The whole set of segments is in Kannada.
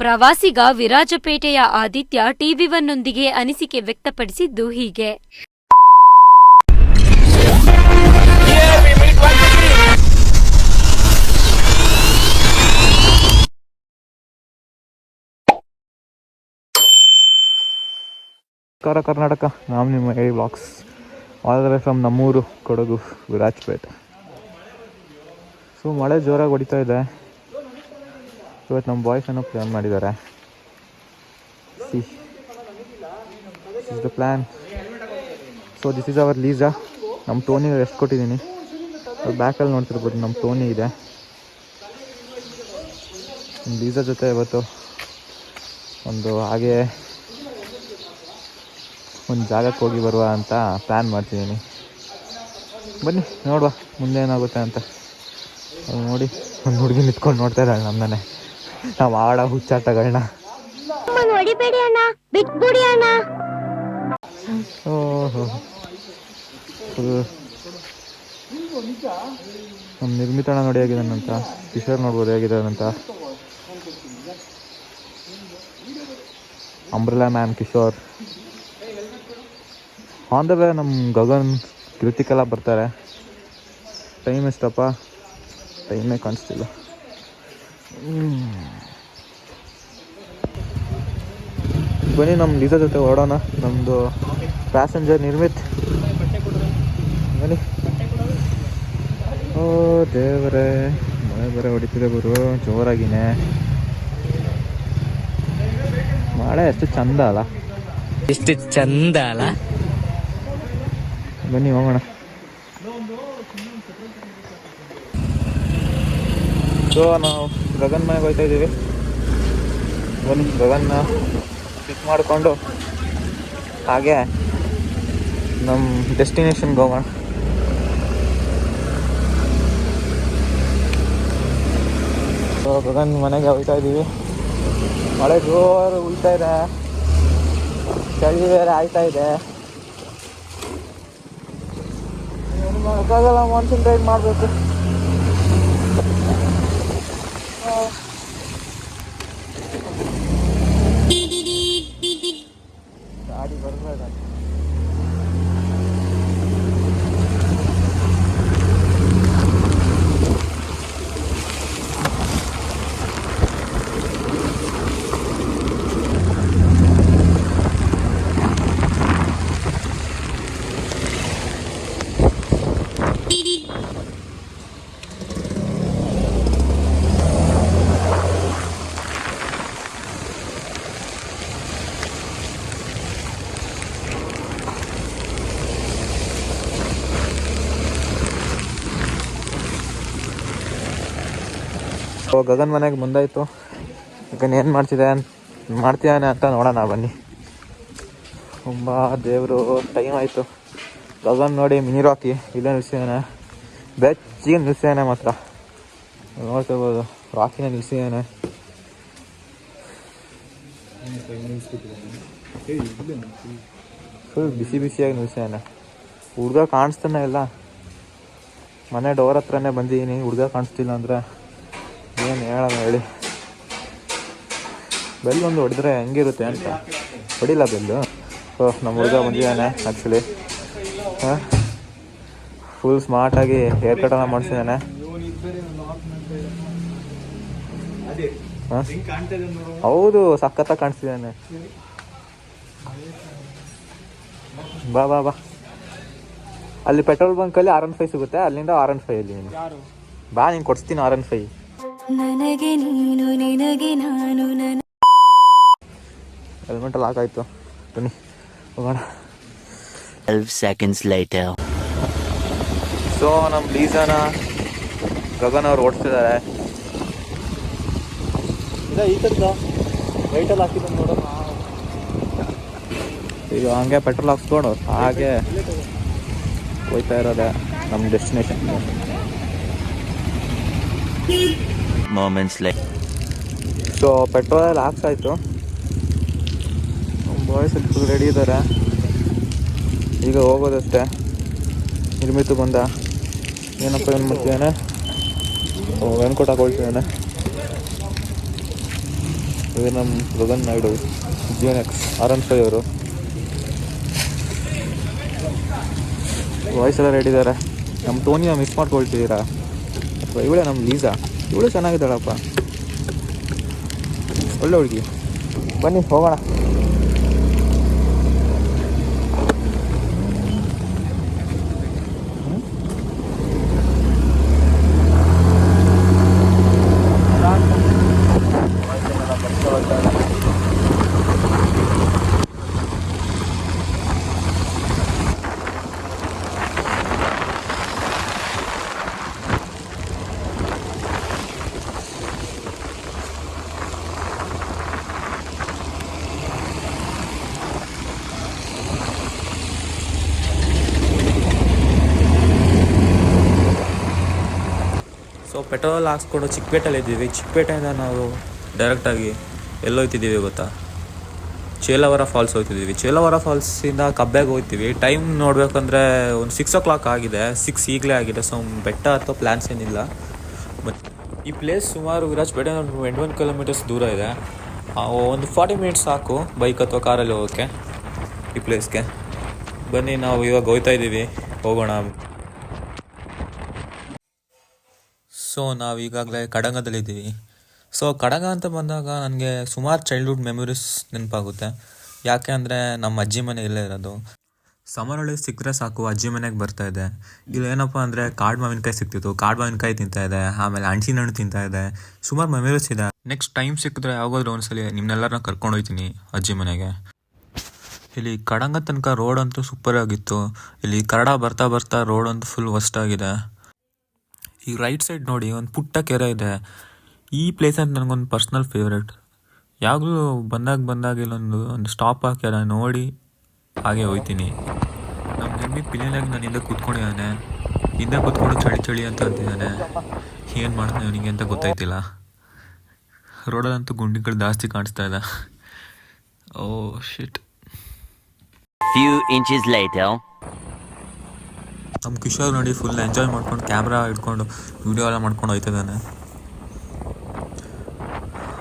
ಪ್ರವಾಸಿಗ ವಿರಾಜಪೇಟೆಯ ಆದಿತ್ಯ ಟಿವಿ ಒನ್ನೊಂದಿಗೆ ಅನಿಸಿಕೆ ವ್ಯಕ್ತಪಡಿಸಿದ್ದು ಹೀಗೆ. ಕರ್ನಾಟಕ ನಾನು ನಿಮ್ಮ ಎ ಬ್ಲಾಗ್ಸ್ ಆದರೆ ಫ್ರಮ್ ನಮ್ಮೂರು, ಕೊಡಗು, ವಿರಾಜ್ಪೇಟೆ. ಸೊ ಮಳೆ ಜೋರಾಗಿ ಹೊಡಿತಾ ಇದೆ. ಇವತ್ತು ನಮ್ಮ ಬಾಯ್ಸ್ ಏನೋ ಪ್ಲ್ಯಾನ್ ಮಾಡಿದ್ದಾರೆ. Is the plan so this is our Lisa ನಮ್ಮ ಟೋನಿ ರೆಸ್ಟ್ ಕೊಟ್ಟಿದ್ದೀನಿ. ಅವ್ರು ಬ್ಯಾಕಲ್ಲಿ ನೋಡ್ತಿರ್ಬೋದು ನಮ್ಮ ಟೋನಿ ಇದೆ. ಲೀಸಾ ಜೊತೆ ಇವತ್ತು ಒಂದು ಹಾಗೆ ಒಂದು ಜಾಗಕ್ಕೆ ಹೋಗಿ ಬರುವ ಅಂತ ಪ್ಲ್ಯಾನ್ ಮಾಡ್ತಿದ್ದೀನಿ. ಬನ್ನಿ, ನೋಡುವ. ಮುಂದೆ ಏನಾಗುತ್ತೆ ಅಂತ. ಅಲ್ಲಿ ನೋಡಿ, ಒಂದು ಹುಡುಗಿ ನಿಂತ್ಕೊಂಡು ನೋಡ್ತಾ ಇದ್ದಾಳೆ ನಮ್ಮನ್ನೇ ನಾವು ಆಡ ಹುಚ್ಚಾಟಗಳನ್ನ ಹೊಡಿಬೇಡಿ ಅಣ್ಣ ಬಿಟ್ಬಿಡಿ ಅಣ್ಣ. ಓಹೋ. ನಮ್ಮ ನಿರ್ಮಿತಣ ನೋಡಿ ಹೇಗಿದ್ದಾನಂತ ಕಿಶೋರ್ ನೋಡ್ಬೋದು ಹೇಗಿದ್ದಾನಂತ umbrella man Kishore. On the way ನಮ್ಮ ಗಗನ್ ಕೃತಿಕೆಲ್ಲ ಬರ್ತಾರೆ. ಟೈಮ್ ಎಷ್ಟಪ್ಪ? ಟೈಮೇ ಕಾಣಿಸ್ತಿಲ್ಲ. ಬನ್ನಿ ನಮ್ಮ ಲೀಸಾ ಜೊತೆ ಓಡೋಣ ನಮ್ಮದು ಪ್ಯಾಸೆಂಜರ್ ನಿರ್ಮಿತ್. ಬನ್ನಿ. ಓ ದೇವರೇ ಮಳೆ ಬೇರೆ ಹೊಡಿತಿದೆ ಗುರು ಜೋರಾಗಿನೇ. ಮಳೆ ಎಷ್ಟು ಚಂದ ಅಲ್ಲ. ಎಷ್ಟು ಚಂದ ಅಲ್ಲ. ಬನ್ನಿ ಹೋಗೋಣ. ಸೊ ನಾವು ಗಗನ್ ಮನೆಗೆ ಹೋಗ್ತಾ ಇದ್ದೀವಿ ಬನ್ನಿ ಗಗನ್ನ ಪಿಕ್ ಮಾಡಿಕೊಂಡು ಹಾಗೆ ನಮ್ಮ ಡೆಸ್ಟಿನೇಷನ್ಗೆ ಹೋಗೋಣ. ಗಗನ್ ಮನೆಗೆ ಹೋಗ್ತಾ ಇದ್ದೀವಿ ಮಳೆ ಜೋರು ಉಳ್ತಾ ಇದೆ. ಚಳಿ ಬೇರೆ ಆಯ್ತಾ ಇದೆ. ಮಾಡೋಕ್ಕಾಗಲ್ಲ ಮಾನ್ಸೂನ್ ಮಾಡಬೇಕು ಗಾಡಿ ಬರ್ಬೇಡ ಸೊ ಗಗನ್ ಮನೆಗೆ ಮುಂದಾಯಿತು. ಗಗನ್ ಏನು ಮಾಡ್ತಿದೆ? ಮಾಡ್ತಿದ್ದಾನೆ ಅಂತ ನೋಡೋಣ, ಬನ್ನಿ. ತುಂಬ ದೇವರು ಟೈಮ್ ಆಯಿತು. ಗಗನ್ ನೋಡಿ ಮಿನಿ ರಾಕಿ ಇಲ್ಲೇ ನಿಲ್ಸಿದ್ದಾನೆ ಬೆಚ್ಚಿಗೆ ನಿಲ್ಸಿದ್ದಾನೆ ಮಾತ್ರ. ನೋಡ್ತಿರ್ಬೋದು ರಾಕಿನ ನಿಲ್ಸಿದ್ದಾನೆ ಫುಲ್ ಬಿಸಿ ಬಿಸಿಯಾಗಿ ನಿಲ್ಸಿದ್ದಾನೆ ಹುಡುಗ ಕಾಣಿಸ್ತಾನೆ ಇಲ್ಲ. ಮನೆ ಡೋರ್ ಹತ್ರನೇ ಬಂದಿದ್ದೀನಿ ಹುಡುಗ ಕಾಣಿಸ್ತಿಲ್ಲ ಅಂದರೆ. ಏನು ಹೇಳೋಣ ಹೇಳಿ. ಬೆಲ್ ಒಂದು ಹೊಡೆದ್ರೆ ಹೆಂಗಿರುತ್ತೆ ಅಂತ. ಹೊಡಿಲ್ಲ ಬೆಲ್ಲು. ಸೊ ನಮ್ಮ ಹುಡುಗ ಬಂದಿದ್ದಾನೆ ಆ್ಯಕ್ಚುಲಿ ಹಾಂ? ಫುಲ್ ಸ್ಮಾರ್ಟಾಗಿ ಹೇರ್ ಕಟನ್ನು ಮಾಡಿಸಿದ್ದಾನೆ. ಹೌದು ಸಖತ್ತಾಗಿ ಕಾಣಿಸ್ತಿದ್ದಾನೆ. ಬಾ ಬಾ ಬಾ. ಅಲ್ಲಿ ಪೆಟ್ರೋಲ್ ಬಂಕಲ್ಲಿ ಆರ್ ಎನ್ ಫೈ ಸಿಗುತ್ತೆ ಅಲ್ಲಿಂದ ಆರ್ ಎನ್ ಫೈ ಅಲ್ಲಿ ನೀನು. ಬಾ ನೀನು ಕೊಡಿಸ್ತೀನಿ ಆರ್ ಎನ್ ಫೈ ನನಗೆ ನೀನು ನಿನಗೆ ನಾನು ನನ್ನ ಲಾಕ್ ಹಾಕಾಯ್ತು ಬನ್ನಿ ಹೋಗೋಣ. 12 ಸೆಕೆಂಡ್ಸ್ ಲೈಟ್ ಸೊ ನಮ್ಮ ಲೀಸಾನ ಗಗನ್ ಅವ್ರು ಓಡಿಸ್ತಿದ್ದಾರೆ. ಈ ಥರದ ಲೈಟಲ್ಲಿ ಹಾಕಿದ್ದು ನೋಡೋಣ. ಈಗ ಹಂಗೆ ಪೆಟ್ರೋಲ್ ಹಾಕ್ಸ್ಕೊಂಡು ಹಾಗೆ ಹೋಗ್ತಾ ಇರೋದೆ ನಮ್ಮ destination Moments like so petrol ಹಾಕ್ಸಾಯ್ತು boys full ready ಇದ್ದಾರೆ ಈಗ ಹೋಗೋದಷ್ಟೇ. ನಿರ್ಮಿತು ಬಂದ ಏನಪ್ಪ ಏನು ಮಾಡ್ತಿದ್ದಾನೆ? ವೆಂಕಟ ಹಾಕೊಳ್ತಿದ್ದಾನೆ ಇದು ನಮ್ಮ Gagan Naidu Jeevan X R N five ಅವರು. ವಾಯ್ಸ್ ಎಲ್ಲ ರೆಡಿ ಇದ್ದಾರೆ ನಮ್ಮ ಟೋನಿನ ಮಿಸ್ ಮಾಡ್ಕೊಳ್ತಿದ್ದೀರಾ ಅಥವಾ ಇವಳೇ ನಮ್ಮ ಲೀಸಾ ಇವಳು ಚೆನ್ನಾಗಿದ್ದಾಳಪ್ಪ. ಒಳ್ಳೆ ಹುಡುಗಿ. ಬನ್ನಿ ಹೋಗೋಣ ಸೊ ಪೆಟ್ರೋಲ್ ಹಾಕ್ಸ್ಕೊಂಡು ಚಿಕ್ಕಪೇಟೆಯಲ್ಲಿ ಇದ್ದೀವಿ. ಚಿಕ್ಕಪೇಟೆಯಿಂದ ನಾವು ಡೈರೆಕ್ಟಾಗಿ ಎಲ್ಲೋಯ್ತಿದ್ದೀವಿ ಗೊತ್ತಾ? ಚೇಲವರ ಫಾಲ್ಸ್ ಹೋಗ್ತಿದ್ದೀವಿ ಚೇಲವರ ಫಾಲ್ಸಿಂದ ಕಬ್ಬೆಗೆ ಹೋಗ್ತೀವಿ ಟೈಮ್ ನೋಡಬೇಕಂದ್ರೆ ಒಂದು ಸಿಕ್ಸ್ ಓ ಕ್ಲಾಕ್ ಆಗಿದೆ. ಸಿಕ್ಸ್ ಈಗಲೇ ಆಗಿದೆ. ಸೊ ಬೆಟ್ಟ ಅಥವಾ ಪ್ಲ್ಯಾನ್ಸ್ ಏನಿಲ್ಲ. ಮತ್ತು ಈ ಪ್ಲೇಸ್ ಸುಮಾರು ವಿರಾಜಪೇಟೆ ಎಂಟು ಒನ್ ಕಿಲೋಮೀಟರ್ಸ್ ದೂರ ಇದೆ. ಒಂದು ಫಾರ್ಟಿ ಮಿನಿಟ್ಸ್ ಸಾಕು ಬೈಕ್ ಅಥವಾ ಕಾರಲ್ಲಿ ಹೋಗೋಕ್ಕೆ ಈ ಪ್ಲೇಸ್ಗೆ ಬನ್ನಿ, ನಾವು ಇವಾಗ ಹೋಗ್ತಾ ಇದ್ದೀವಿ. ಹೋಗೋಣ. ಸೊ ನಾವು ಈಗಾಗಲೇ ಕಡಂಗದಲ್ಲಿದ್ದೀವಿ. ಸೊ ಕಡಂಗ ಅಂತ ಬಂದಾಗ ನನಗೆ ಸುಮಾರು ಚೈಲ್ಡ್ಹುಡ್ ಮೆಮೊರೀಸ್ ನೆನಪಾಗುತ್ತೆ. ಯಾಕೆ ಅಂದರೆ ನಮ್ಮ ಅಜ್ಜಿ ಮನೆ ಇಲ್ಲೇ ಇರೋದು. ಸಮರ್ ಒಳಗೆ ಸಿಕ್ಕರೆ ಸಾಕು, ಅಜ್ಜಿ ಮನೆಗೆ ಬರ್ತಾ ಇದೆ. ಇಲ್ಲಿ ಏನಪ್ಪ ಅಂದರೆ ಕಾಡು ಮಾವಿನಕಾಯಿ ಸಿಕ್ತಿತ್ತು. ಕಾಡು ಮಾವಿನಕಾಯಿ ತಿಂತಾ ಇದೆ, ಆಮೇಲೆ ಹಣ್ಸಿನ ಹಣ್ಣು ತಿಂತಾ ಇದೆ. ಸುಮಾರು ಮೆಮೊರೀಸ್ ಇದೆ. ನೆಕ್ಸ್ಟ್ ಟೈಮ್ ಸಿಕ್ಕಿದ್ರೆ ಯಾವಾಗಾದ್ರೂ ಒಂದ್ಸಲಿ ನಿಮ್ಮನ್ನೆಲ್ಲರನ್ನ ಕರ್ಕೊಂಡು ಹೋಗ್ತೀನಿ ಅಜ್ಜಿ ಮನೆಗೆ. ಇಲ್ಲಿ ಕಡಂಗ ತನಕ ರೋಡ್ ಅಂತೂ ಸೂಪರ್ ಆಗಿತ್ತು. ಇಲ್ಲಿ ಕನ್ನಡ ಬರ್ತಾ ಬರ್ತಾ ರೋಡ್ ಅಂತೂ ಫುಲ್ ವಸ್ಟ್ ಆಗಿದೆ. ಈ ರೈಟ್ ಸೈಡ್ ನೋಡಿ, ಒಂದು ಪುಟ್ಟ ಕೆರೆ ಇದೆ. ಈ ಪ್ಲೇಸ್ ಅಂತ ನನಗೊಂದು ಪರ್ಸ್ನಲ್ ಫೇವ್ರೇಟ್ ಯಾವಾಗಲೂ ಬಂದಾಗ ಬಂದಾಗ ಇಲ್ಲೊಂದು, ಒಂದು ಸ್ಟಾಪ್ ಹಾಕ್ಯಾರ ನೋಡಿ ಹಾಗೆ ಹೋಗ್ತೀನಿ ನಮ್ಮ ನೆಮ್ಮಿ ಪಿಲಿನಾಗ ನಾನು ಹಿಂದೆ ಕೂತ್ಕೊಂಡಿದ್ದಾನೆ. ಹಿಂದೆ ಕೂತ್ಕೊಂಡು ಚಳಿ ಚಳಿ ಅಂತ ಅಂತಿದ್ದಾನೆ. ಏನು ಮಾಡ್ತಾನೆ ಅವನಿಗೆ ಅಂತ ಗೊತ್ತಾಯ್ತಿಲ್ಲ. ರೋಡಲ್ಲಂತೂ ಗುಂಡಿಗಳು ಜಾಸ್ತಿ ಕಾಣಿಸ್ತಾ ಇದೆ. Oh shit few inches later. ನಮ್ಮ ಕಿಶೋರ್ ನೋಡಿ ಫುಲ್ ಎಂಜಾಯ್ ಮಾಡ್ಕೊಂಡು ಕ್ಯಾಮ್ರಾ ಹಿಡ್ಕೊಂಡು ವಿಡಿಯೋ ಎಲ್ಲ ಮಾಡ್ಕೊಂಡು ಹೋಯ್ತಿದ್ದಾನೆ.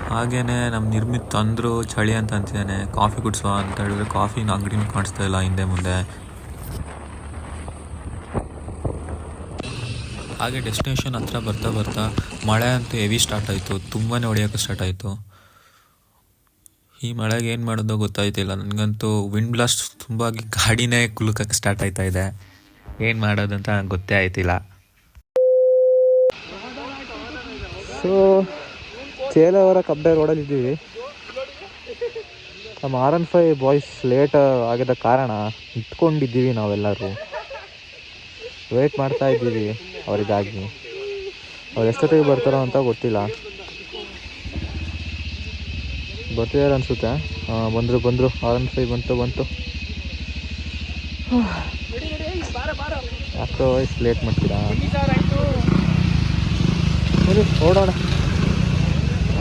ಹಾಗೇನೆ ನಮ್ಮ ನಿರ್ಮಿತ್ ಅಂದರು ಚಳಿ ಅಂತ ಅಂತಿದ್ದಾನೆ. ಕಾಫಿ ಕುಡಿಸುವ ಅಂತ ಹೇಳಿದ್ರೆ ಕಾಫಿ ಅಂಗಡಿನೂ ಕಾಣಿಸ್ತಾ ಇಲ್ಲ ಹಿಂದೆ ಮುಂದೆ. ಹಾಗೆ ಡೆಸ್ಟಿನೇಷನ್ ಹತ್ರ ಬರ್ತಾ ಬರ್ತಾ ಮಳೆ ಅಂತೂ ಹೆವಿ ಸ್ಟಾರ್ಟ್ ಆಯಿತು. ತುಂಬಾ ಹೊಡೆಯೋಕ್ಕೆ ಸ್ಟಾರ್ಟ್ ಆಯಿತು. ಈ ಮಳೆಗೆ ಏನು ಮಾಡೋದೋ ಗೊತ್ತಾಯ್ತಿಲ್ಲ. ನನಗಂತೂ ವಿಂಡ್ ಬ್ಲಾಸ್ಟ್ ತುಂಬ ಆಗಿ ಗಾಡಿನೇ ಕುಲುಕಕ್ಕೆ ಸ್ಟಾರ್ಟ್ ಆಯ್ತಾ ಇದೆ. ಏನು ಮಾಡೋದಂತ ನಂಗೆ ಗೊತ್ತೇ ಆಯ್ತಿಲ್ಲ. ಸೊ ಚೇಲವರ ಕಬ್ಬೆ ರೋಡಲ್ಲಿ ಇದ್ದೀವಿ. ನಮ್ಮ R N five boys late ಆಗಿದ್ದ ಕಾರಣ ಇಟ್ಕೊಂಡಿದ್ದೀವಿ ನಾವೆಲ್ಲರೂ. ವೇಟ್ ಮಾಡ್ತಾ ಇದ್ದೀವಿ ಅವರಿಗಾಗಿ. ಅವ್ರು ಎಷ್ಟೊತ್ತಿಗೆ ಬರ್ತಾರೋ ಅಂತ ಗೊತ್ತಿಲ್ಲ. ಬರ್ತಿದ್ದಾರೆ ಅನಿಸುತ್ತೆ. ಬಂದರು ಬಂದರು. ಆರ್ ಎನ್ ಫೈವ್ ಬಂತು ಬಂತು. ಯಾಕೋ ಇಷ್ಟು ಲೇಟ್ ಮಾಡ್ತೀರಾ? ಸರಿ ಓಡೋಣ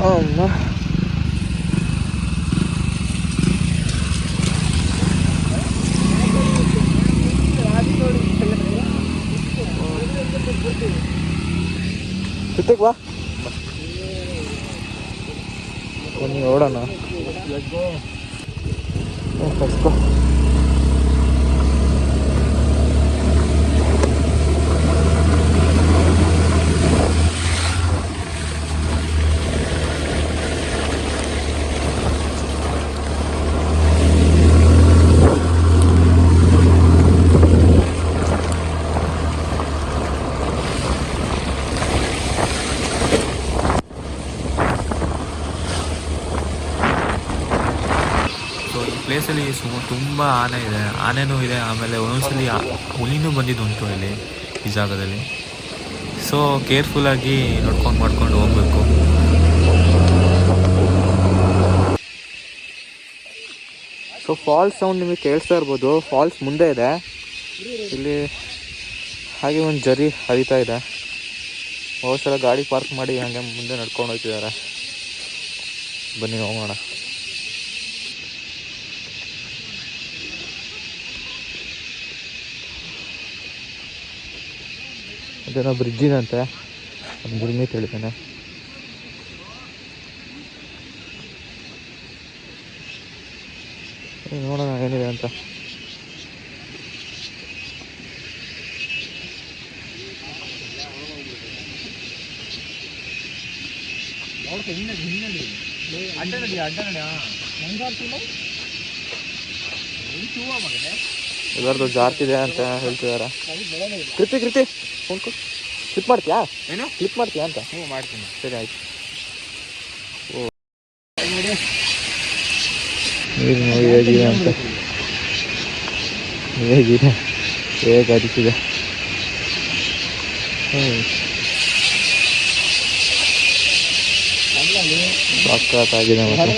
ಅಮ್ಮ. ಸುತ್ತಿಗೆ ಬಾ. ಬನ್ನಿ ಓಡೋಣ ಕರ್ಸ್ಕೊ ಸೊ ಪ್ಲೇಸಲ್ಲಿ ಸುಮಾರು ತುಂಬ ಆನೆ ಇದೆ. ಆನೆನೂ ಇದೆ. ಆಮೇಲೆ ಒಂದೊಂದ್ಸಲಿ ಹುಲಿನೂ ಬಂದಿದ್ದುಂಟು ಇಲ್ಲಿ ಈ ಜಾಗದಲ್ಲಿ. ಸೊ ಕೇರ್ಫುಲ್ಲಾಗಿ ನೋಡ್ಕೊಂಡು ಮಾಡ್ಕೊಂಡು ಹೋಗ್ಬೇಕು. ಸೊ ಫಾಲ್ಸ್ ಸೌಂಡ್ ನಿಮಗೆ ಕೇಳಿಸ್ತಾ ಇರ್ಬೋದು. ಫಾಲ್ಸ್ ಮುಂದೆ ಇದೆ. ಇಲ್ಲಿ ಹಾಗೆ ಒಂದು ಜರಿ ಹರಿತಾ ಇದೆ. ಹೋದ ಗಾಡಿ ಪಾರ್ಕ್ ಮಾಡಿ ಹಾಗೆ ಮುಂದೆ ನಡ್ಕೊಂಡು ಹೋಗ್ತಿದ್ದಾರೆ. ಬನ್ನಿ, ಹೋಗೋಣ. ಅದೇನೋ ಬ್ರಿಡ್ಜ್ ಇದಂತೆ ಗುರುಮೀತ್ ಹೇಳಿದ್ದಾನೆ. ಸರಿ, ನೋಡೋಣ ಏನಿದೆ ಅಂತ. ಎಲ್ಲರದು ಜಾರ್ತಿದೆ ಅಂತ ಹೇಳ್ತಿದಾರೆ. ಕೃತಿ ಕೃತಿ! ಫೋನ್ ಕೊಡು ಕ್ಲಿಪ್ ಮಾಡ್ತೀಯಾ? ಏನು? ಕ್ಲಿಪ್ ಮಾಡ್ತೀಯಾ ಅಂತ? ಹ್ಞೂ ಮಾಡ್ತೀನಿ. ಸರಿ ಆಯ್ತು. ಓ. ನೀರು ನೋಡಿ ಹೇಗಿದೆ ಅಂತ? ಹೇಗಿದೆ? ಹೇಗೆ ಹರಿತಿದೆ ಹ್ಞೂ. ಸಖತ್ತಾಗಿದೆ ಮತ್ತೆ.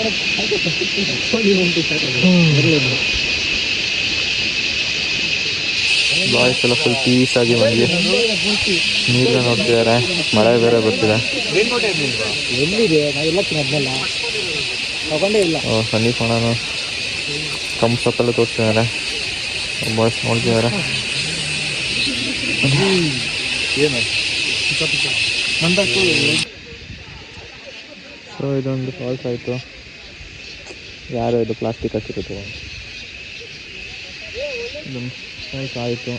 ಬಾಯ್ಸ್ ಎಲ್ಲ ಫುಲ್ ಪೀಸ್ ಆಗಿ ಬಂದ್ವಿ. ನೀರು ನೋಡ್ತಿದ್ದಾರೆ ಮಳೆ ಬೇರೆ ಬರ್ತಿದೆ. ಓ ಸನ್ನಿ ಕಮ್ಸ್ ಕಮ್ ಸೊಪ್ಪೆಲ್ಲ ತೋರಿಸ್ತಿದ್ದಾರೆ ಬಾಯ್ಸ್ ನೋಡ್ತಿದ್ದಾರೆ ಸೊ ಇದೊಂದು ಫಾಲ್ಸ್ ಆಯಿತು. ಯಾರು ಇದು ಪ್ಲಾಸ್ಟಿಕ್ ಹಾಕಿರುತ್ತೆ ಫಾಲ್ಸ್ ಆಯಿತು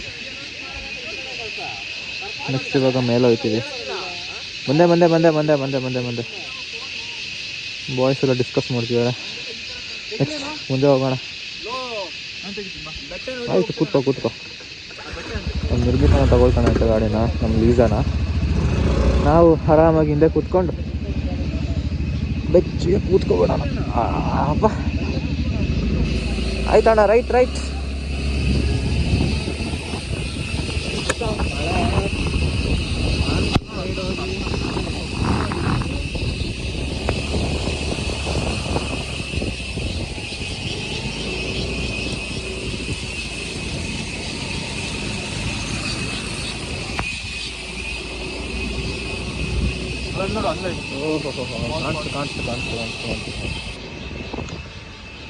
ನೆಕ್ಸ್ಟ್ ಇವಾಗ ಮೇಲೆ ಹೋಗ್ತೀವಿ ಬಂದೆ ಬಂದೆ ಬಂದೆ ಬಂದೆ ಬಂದೆ ಬಂದೆ ಬಂದೆ ಬಾಯ್ಸ್ ಎಲ್ಲ ಡಿಸ್ಕಸ್ ಮಾಡ್ತಿದ್ದಾರೆ. ನೆಕ್ಸ್ಟ್ ಮುಂದೆ ಹೋಗೋಣ. ಆಯಿತು, ಕೂತ್ಕೋ, ಕೂತ್ಕೊ. ಒಂದು ನಿರ್ಮಿತನ ತಗೊಳ್ತಾನೆ ಅಂತ ಗಾಡಿನ ನಮ್ಮ ಲೀಸಾನ ನಾವು ಆರಾಮಾಗಿ ಹಿಂದೆ ಕೂತ್ಕೊಂಡು ಬೆಚ್ಚಿಗೆ ಕೂತ್ಕೊಬಿಡೋಣ. ಅಪ್ಪ ಆಯ್ತಣ್ಣ ರೈಟ್ ರೈಟ್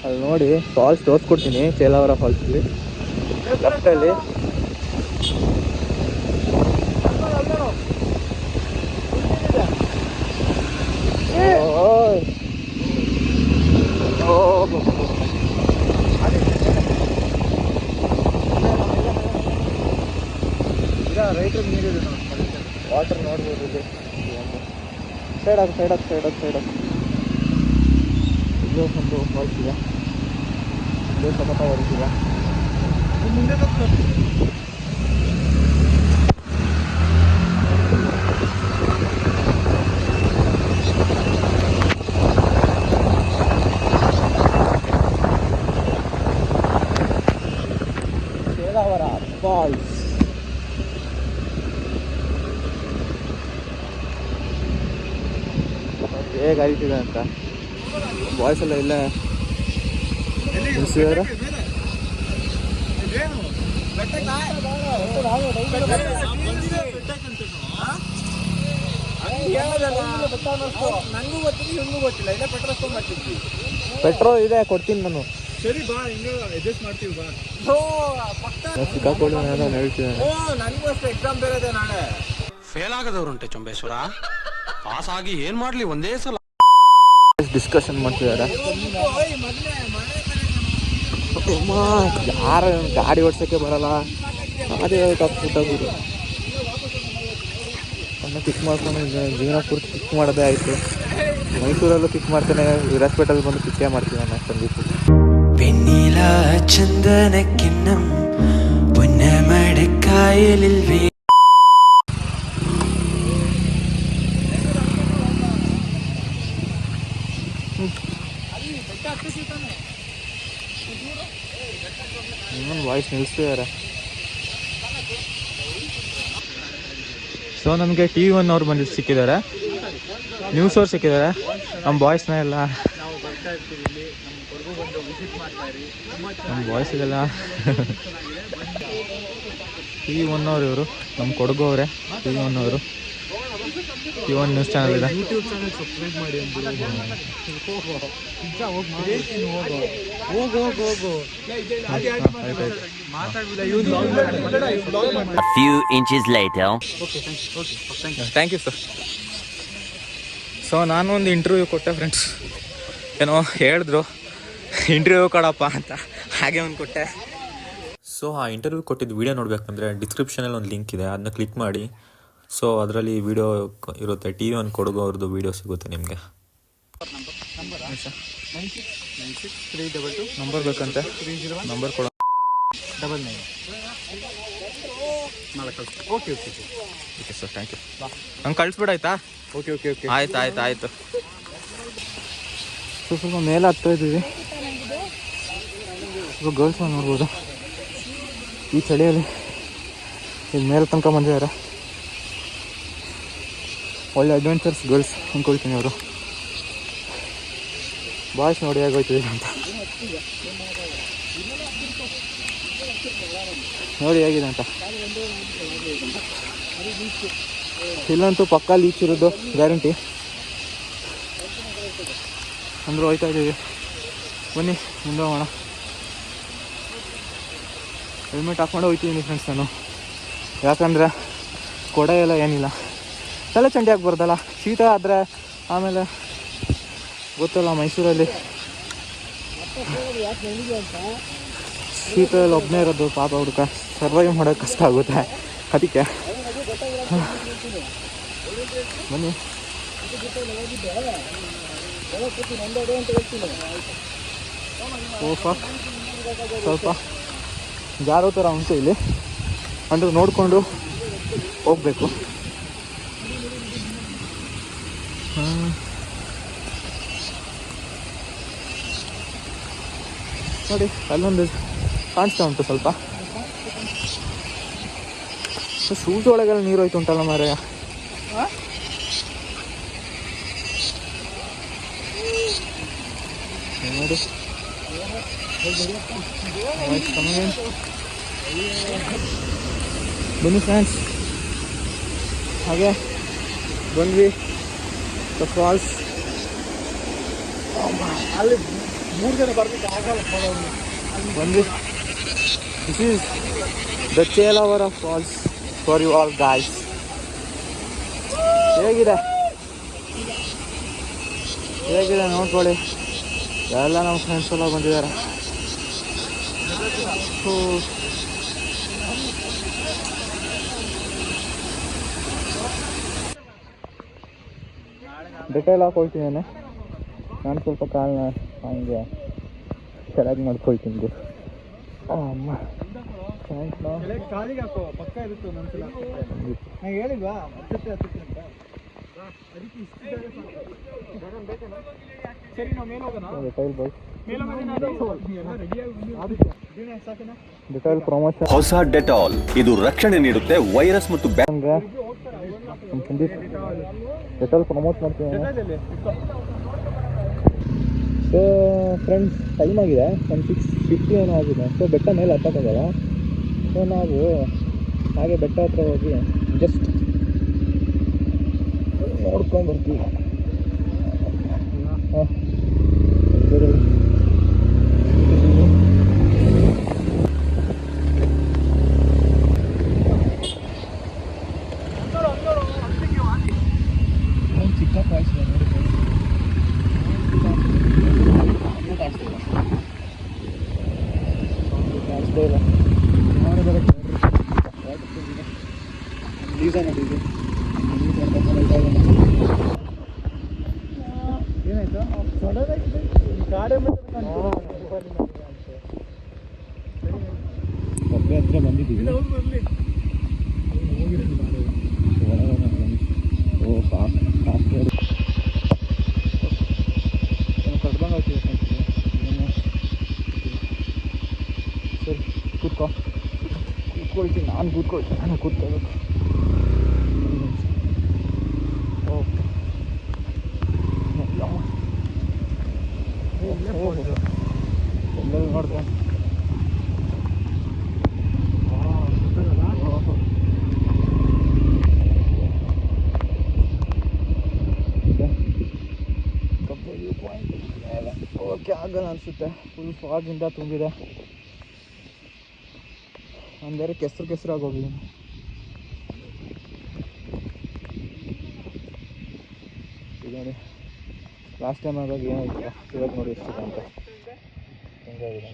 ಅಲ್ಲಿ ನೋಡಿ ಫಾಲ್ಸ್ ತೋರಿಸ್ಕೊಡ್ತೀನಿ ಚೇಲಾವರ ಫಾಲ್ಸಲ್ಲಿ ಲೆಫ್ಟಲ್ಲಿ ರೈತರಿಗೆ ನೀರಿದೆ ವಾಟರ್ ನೋಡ್ಬೋದು ಇಲ್ಲಿ. ಸೈಡ್ ಹಾಕು ಸೈಡ್ ಹಾಕು ಸೈಡ್ ಹಾಕು ಸೈಡ್ ಹಾಕು ಇಲ್ಲೇ ಒಂದು ಫಾಲ್ಸ್ ಇದೆ. ಇಲ್ಲೇ ಸಖತ ಮುಂದೆ ಶೇಲಾವರ ಫಾಲ್ಸ್ ಹೇಗೆ ಹರಿತಿದೆ ಅಂತ. ಬಾಯ್ಸ್ ಎಲ್ಲ ಇಲ್ಲೇ. ಪೆಟ್ರೋಲ್ ಇದೆ, ಕೊಡ್ತೀನಿ ನಾನು. ಸರಿ ಬಾ ಹಿಂಗೆ ಅಡ್ಜಸ್ಟ್ ಮಾಡ್ತೀವಿ ಬಾ ಓ ಅಷ್ಟೇ ಎಕ್ಸಾಮ್ ನಾಳೆ ಫೇಲ್ ಚೊಂಬೇಶ್ವರ. ಪಾಸ್ ಆಗಿ ಏನ್ ಮಾಡ್ಲಿ, ಒಂದೇ ಸಲ. ಡಿಸ್ಕಷನ್ ಮಾಡ್ತಿದ್ದಾರೆ ಅಮ್ಮ, ಯಾರು ಗಾಡಿ ಓಡ್ಸೋಕ್ಕೆ ಬರಲ್ಲ ಅದೇ ತಪ್ಪಿಬಿಟ್ಟೋಗಿರು ಅನ್ನ ಪಿಕ್ ಮಾಡ್ಕೊಂಡು ಜ- ಜೀವನ ಪೂರ್ತಿ ಪಿಕ್ ಮಾಡೋದೇ ಆಯಿತು ಮೈಸೂರಲ್ಲೂ ಪಿಕ್ ಮಾಡ್ತಾನೆ ವಿರಾಜ್ಪೇಟಲ್ಲಿ ಬಂದು ಪಿಕ್ಕೇ ಮಾಡ್ತೀನಿ ನಾನು ಸಂದೀಪ್ വെണ്ണില ചന്ദനക്കിണ്ണം പുന്നമടക്കായലിൽ വീ ವಾಯ್ಸ್ ನಿಲ್ಲಿಸ್ತಿದ್ದಾರೆ ಸೊ ನಮಗೆ ಟಿ ವಿ ಒನ್ ಅವ್ರು ಬಂದು ಸಿಕ್ಕಿದ್ದಾರೆ. ನ್ಯೂಸ್ ಅವ್ರು ಸಿಕ್ಕಿದ್ದಾರೆ. ನಮ್ಮ ಬಾಯ್ಸ್ನ ಎಲ್ಲ. ನಮ್ಮ ಬಾಯ್ಸ್ಗೆಲ್ಲ ಟಿ ವಿ ಒನ್ ಅವ್ರು ಇವರು. ನಮ್ಮ ಕೊಡಗು ಅವರೇ. ಟಿ ವಿ ಒನ್ ಅವರು. ಒನ್ ನ್ಯೂಸ್ ಚಾನಲ್ ಇದೆ. A few inches later. Thank you sir so ನಾನು ಒಂದು ಇಂಟರ್ವ್ಯೂ ಕೊಟ್ಟೆ ಫ್ರೆಂಡ್ಸ್ ಏನೋ ಹೇಳಿದ್ರು. ಇಂಟರ್ವ್ಯೂ ಕೊಡಪ್ಪ ಅಂತ. ಹಾಗೆ ಒಂದು ಕೊಟ್ಟೆ. ಸೊ ಆ ಇಂಟರ್ವ್ಯೂ ಕೊಟ್ಟಿದ್ದು ವಿಡಿಯೋ ನೋಡಬೇಕಂದ್ರೆ ಡಿಸ್ಕ್ರಿಪ್ಷನಲ್ಲಿ ಒಂದು ಲಿಂಕ್ ಇದೆ. ಅದನ್ನ ಕ್ಲಿಕ್ ಮಾಡಿ. ಸೊ ಅದರಲ್ಲಿ ವಿಡಿಯೋ ಇರುತ್ತೆ. ಟಿ ವಿ ಒಂದು ಕೊಡಗು ಅವ್ರದ್ದು ವಿಡಿಯೋ ಸಿಗುತ್ತೆ ನಿಮಗೆ. ನಂಬರ್ ಬೇಕಂತೆ? ನಂಬರ್ ಕೊಡ ಡಬಲ್ ನೈನ್ ನಾಲ್ಕು okay okay okay sir thank you ಹಂಗೆ ಕಳಿಸ್ಬಿಡಾಯ್ತಾ? ಓಕೆ ಓಕೆ ಓಕೆ ಆಯ್ತು ಆಯ್ತು ಆಯ್ತು. ಸ್ವಲ್ಪ ಸ್ವಲ್ಪ ಮೇಲೆ ಹತ್ತಾ ಇದ್ದೀವಿ. ಸ್ವಲ್ಪ ಗರ್ಲ್ಸ್ ನೋಡ್ಬೋದು. ಈ ಚಳಿಯಲ್ಲಿ ಇಲ್ಲಿ ಮೇಲೆ ತನಕ ಬಂದಿದ್ದಾರೆ. ಒಳ್ಳೆ ಅಡ್ವೆಂಚರ್ಸ್ ಗರ್ಲ್ಸ್ ಅಂದ್ಕೊಳ್ತೀನಿ ಅವರು. ಬಾಯ್ಸ್ ನೋಡಿ ಆಗೋಯ್ತಿದೆ ಅಂತ. ನೋಡಿ ಹೇಗಿದೆ ಅಂತ. ಇಲ್ಲಂತೂ ಪಕ್ಕ ಲೀಚ್ ಇರೋದು ಗ್ಯಾರಂಟಿ ಅಂದ್ರೆ ಹೋಯ್ತಾ ಇದ್ದೀವಿ ಬನ್ನಿ, ಮುಂದೆ ಹೋಗೋಣ. ಹೆಲ್ಮೆಟ್ ಹಾಕ್ಕೊಂಡು ಹೋಗ್ತಿದ್ದೀನಿ ಫ್ರೆಂಡ್ಸ್ ನಾನು. ಯಾಕಂದರೆ ಕೊಡ ಎಲ್ಲ ಏನಿಲ್ಲ. ತಲೆ ಚಂಡಿ ಆಗ್ಬಾರ್ದಲ್ಲ ಶೀತ ಆದರೆ ಆಮೇಲೆ ಗೊತ್ತಲ್ಲ ಮೈಸೂರಲ್ಲಿ. ಶೀತದಲ್ಲಿ ಒಬ್ಬನೇ ಇರೋದು ಪಾಪ ಹುಡುಕ ಸರ್ವೈವ್ ಮಾಡೋಕೆ ಕಷ್ಟ ಆಗುತ್ತೆ. ಅದಕ್ಕೆ. ಬನ್ನಿ. ಓಫ ಸ್ವಲ್ಪ ಜಾರೋ ಥರ ಅಂಶ ಇಲ್ಲಿ. ಅಂದ್ರೆ ನೋಡಿಕೊಂಡು ಹೋಗಬೇಕು. ನೋಡಿ, ಅಲ್ಲೊಂದು ಕಾಣಿಸ್ತಾ ಉಂಟು ಸ್ವಲ್ಪ. ಶೂಸ್ ಒಳಗೆಲ್ಲ ನೀರು ಹೋಯ್ತು ಉಂಟಲ್ಲ ಮಾರಾಯ? ನೋಡಿ. ಬನ್ನಿ ಫ್ರೆಂಡ್ಸ್ ಹಾಗೆ, ಬಂದ್ವಿ. ಫಾಲ್ಸ್ ಅಲ್ಲಿ ಮೂರು ಜನ ಬರ್ಲಿಕ್ಕೆ ಆಗಲ್ಲ ಬಂದ್ವಿ this is the Chelavara falls for you all guys ಹೇಗಿದೆ? ಹೇಗಿದೆ ನೋಡ್ಕೊಳ್ಳಿ. ಎಲ್ಲ ನಮ್ಮ ಫ್ರೆಂಡ್ಸ್ ಎಲ್ಲ ಬಂದಿದ್ದಾರೆ. ಡೆಟೇಲ್ ಹಾಕೊಳ್ತಿದ್ದೇನೆ ನಾನು ಸ್ವಲ್ಪ ಕಾಲನ್ನ ಹಂಗೆ ಚೆನ್ನಾಗಿ ಮಾಡ್ಕೊಳ್ತೀನಿ. ಅಮ್ಮ. ಥ್ಯಾಂಕ್ಸ್ ಹೇಳಿಲ್ವಾ ಹತ್ತತ್ತೆ ಹತ್ತತ್ತೆ ಅಂತ ಬಾ, ಅದಕ್ಕೆ ಇಷ್ಟು ಜಾಗ ಸಾಕು. ಜಾಗ ಬೇಕೇನಾ? ಸರಿ ನಾವು ಹೊಸ ಡೆಟಾಲ್ ಇದು ರಕ್ಷಣೆ ನೀಡುತ್ತೆ ವೈರಸ್ ಮತ್ತು ಡೆಟಾಲ್ ಪ್ರಮೋಟ್ ಜೊತೆಯಲ್ಲಿ ಸೊ ಫ್ರೆಂಡ್ಸ್ ಟೈಮ್ ಆಗಿದೆ ಒಂದು ಸಿಕ್ಸ್ ಫಿಫ್ಟಿ ಏನೋ ಆಗಿದೆ ಸೊ ಬೆಟ್ಟ ಮೇಲೆ ಹತ್ತಕ್ಕಾಗಲ್ಲ ಸೊ ನಾವು ಹಾಗೆ ಬೆಟ್ಟ ಹತ್ರ ಹೋಗಿ ಜಸ್ಟ್ ನೋಡ್ಕೊಂಡು ಬರ್ತೀವಿ ಹಾಂ ಚಿಕ್ಕ ಪಾಯ್ಸ್ ಕಾಣಿಸ್ತಾ ಇಲ್ಲ ನಾನು ಬರೋಕ್ಕೆ ಡೀಸನ್ ಅದು ಏನಾಯ್ತು ಸಡನ್ ಆಗಿದೆ ಈ ಗಾಡಿ ಕಬ್ಬೆ ಹತ್ರ ಬಂದಿದ್ದೀವಿ ಓ ಸಾಕು ಸಾಕು ಕಟ್ದಂಗೆ ಆಗ್ತಿದೆ ಸರಿ, ಕೂತ್ಕೋ. ಕೂತ್ಕೊಳ್ತೀನಿ, ನಾನು ಕೂತ್ಕೊಳ್ತೀನಿ. ನಾನು ಕೂತ್ಕೋಬೇಕು ಓಕೆ ಎಲ್ಲರೂ ನೋಡ್ಕೊಂಡು ಆಗಲ್ಲ ಅನಿಸುತ್ತೆ. ಫುಲ್ ಫಾಗಿಂದ ತುಂಬಿದೆ. ನಾನು ಬೇರೆ ಕೆಸರು ಕೆಸರಾಗಿ ಹೋಗಿದ್ದೀನಿ ನೋಡಿ ಲಾಸ್ಟ್ ಟೈಮ್ ಆದಾಗ ಏನಾಯ್ತು? ಇವಾಗ ನೋಡಿ ಎಷ್ಟು ಅಂತ. ಹಿಂಗಾಗಿದೆ?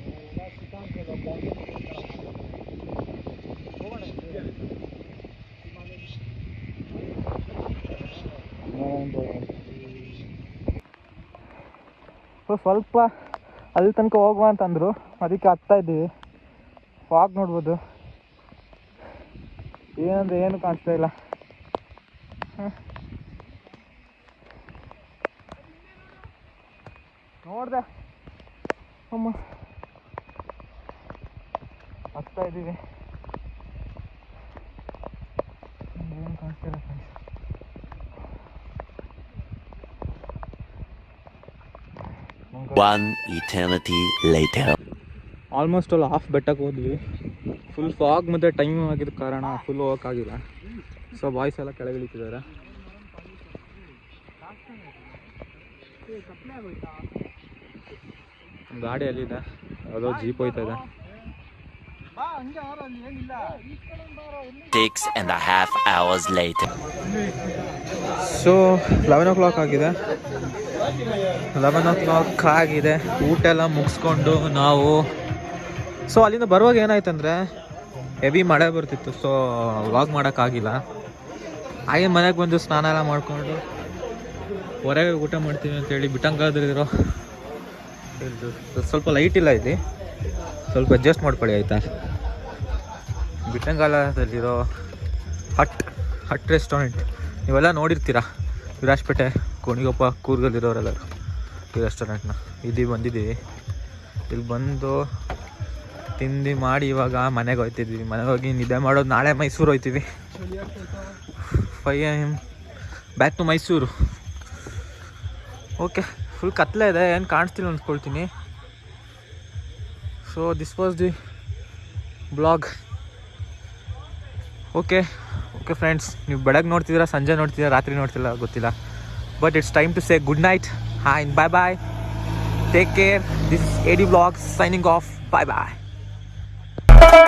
ಸ್ವಲ್ಪ ಅಲ್ಲಿ ತನಕ ಹೋಗುವ ಅಂತಂದರು. ಅದಕ್ಕೆ ಹತ್ತಾ ಇದ್ದೀವಿ. ಫಾಗ್ ನೋಡ್ಬೋದು. ಏನಂದ್ರೆ ಏನು ಕಾಣಿಸ್ತಾ ಇಲ್ಲ. ನೋಡ್ದೆ. ಅಮ್ಮ. ಹತ್ತಾ ಇದ್ದೀವಿ. ಏನು ಕಾಣಿಸ್ತಾ ಇಲ್ಲ friends One eternity later. Almost ಅಲ್ಲಿ ಹಾಫ್ ಬೆಟ್ಟಕ್ಕೆ ಹೋದ್ವಿ ಫುಲ್ ಫಾಗ್ ಮತ್ತು ಟೈಮ್ ಆಗಿದ್ದ ಕಾರಣ ಫುಲ್ ಹೋಗೋಕ್ಕಾಗಿಲ್ಲ ಸೊ ಬಾಯ್ಸ್ ಎಲ್ಲ ಕೆಳಗಿಳಿತಿದ್ದಾರೆ. ಗಾಡಿ ಅಲ್ಲಿದೆ. ಯಾವುದೋ ಜೀಪ್ ಹೋಯ್ತಾ ಇದೆ. Six and a half hours later. So eleven o'clock ಆಗಿದೆ. ಲೆವೆನ್ ಓ ಕ್ಲಾಕ್ ಆಗಿದೆ. ಊಟ ಎಲ್ಲ ಮುಗಿಸ್ಕೊಂಡು ನಾವು ಸೊ ಅಲ್ಲಿಂದ ಬರುವಾಗ ಏನಾಯ್ತಂದರೆ ಹೆವಿ ಮಳೆ ಬರ್ತಿತ್ತು. ಸೊ ವಾಕ್ ಮಾಡೋಕ್ಕಾಗಿಲ್ಲ. ಹಾಗೆ ಮನೆಗೆ ಬಂದು ಸ್ನಾನ ಎಲ್ಲ ಮಾಡಿಕೊಂಡು ಹೊರಗೆ ಊಟ ಮಾಡ್ತೀವಿ ಅಂತೇಳಿ ಬಿಟ್ಟಂಗಾದ್ರಿರೋ ಸ್ವಲ್ಪ ಲೈಟ್ ಇಲ್ಲ ಇಲ್ಲಿ. ಸ್ವಲ್ಪ ಅಡ್ಜಸ್ಟ್ ಮಾಡ್ಕೊಳ್ಳಿ ಆಯಿತಾ? ಬಿಟ್ಟಂಗಾಲದಲ್ಲಿರೋ ಹಟ್ ಹಟ್ ರೆಸ್ಟೋರೆಂಟ್ ನೀವೆಲ್ಲ ನೋಡಿರ್ತೀರಾ? ವಿರಾಜ್ಪೇಟೆ ಗೋಣಿಗೊಪ್ಪ ಕೂರ್ಗಲ್ಲಿರೋರೆಲ್ಲರು. ಈ ರೆಸ್ಟೋರೆಂಟ್ನ ಇಲ್ಲಿ ಬಂದಿದ್ದೀವಿ. ಇಲ್ಲಿ ಬಂದು ತಿಂದು ಮಾಡಿ ಇವಾಗ ಮನೆಗೆ ಹೋಗ್ತಿದ್ವಿ ಮನೆಗೆ ಹೋಗಿ ನಿದ್ದೆ ಮಾಡೋದು ನಾಳೆ ಮೈಸೂರು ಹೋಗ್ತೀವಿ ಫೈ M back to Mysuru. Okay full ಕತ್ಲೆ ಇದೆ. ಏನು ಕಾಣಿಸ್ತಿಲ್ಲ ಅಂದ್ಕೊಳ್ತೀನಿ so this was the blog okay okay friends ನೀವು ಬೆಳಗ್ಗೆ ನೋಡ್ತಿದ್ದೀರಾ, ಸಂಜೆ ನೋಡ್ತಿದ್ದೀರಾ, ರಾತ್ರಿ ನೋಡ್ತಿಲ್ಲ ಗೊತ್ತಿಲ್ಲ. but it's time to say good night and bye bye. Take care. This is AD Vlogs signing off. Bye bye.